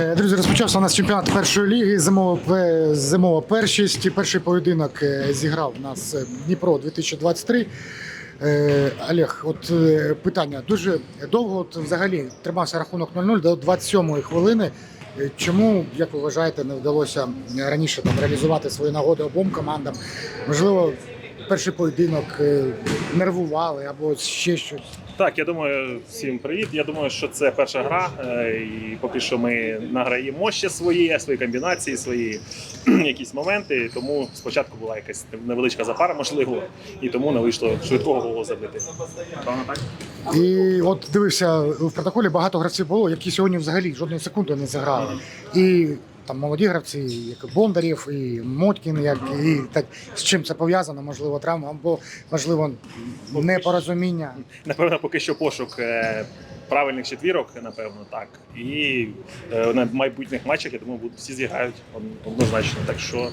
Е, Друзі, розпочався у нас чемпіонат першої ліги. Зимова, зимова першість. Перший поєдинок е, зіграв у нас е, Дніпро 2023. Е, Олег, от питання дуже довго от, взагалі тримався рахунок 0-0 до 27-ї хвилини. Чому, як ви вважаєте, не вдалося раніше там реалізувати свої нагоди обом командам? Можливо, перший поєдинок е, нервували або ще щось. Так, я думаю, всім привіт. Я думаю, що це перша гра, е, і поки що ми награємо ще свої, свої комбінації, свої якісь моменти. Тому спочатку була якась невеличка запара, можливо, і тому не вийшло швидкого голу забити. Так? І от дивився в протоколі, багато гравців було, які сьогодні взагалі жодної секунди не заграли. І там молоді гравці, як Бондарів, і Моткін, як і так з чим це пов'язано, можливо, травма, або можливо непорозуміння. Напевно, поки що пошук е, правильних четвірок, напевно, так. І е, на майбутніх матчах, я думаю, всі зіграють однозначно. Так що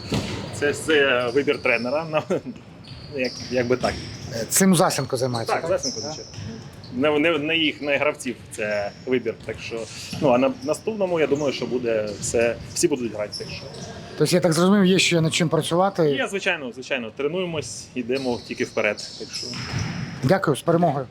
це, це вибір тренера. Як, як би так. Цим Засенко займається. Так, Лесенко, звичайно. Не, не, не їх, не гравців, це вибір. Так що, ну а на наступному я думаю, що буде все, всі будуть грати. Так що Тобто я так зрозумів, є ще над чим працювати. я, звичайно, звичайно, тренуємось, йдемо тільки вперед. Так що Дякую з перемогою.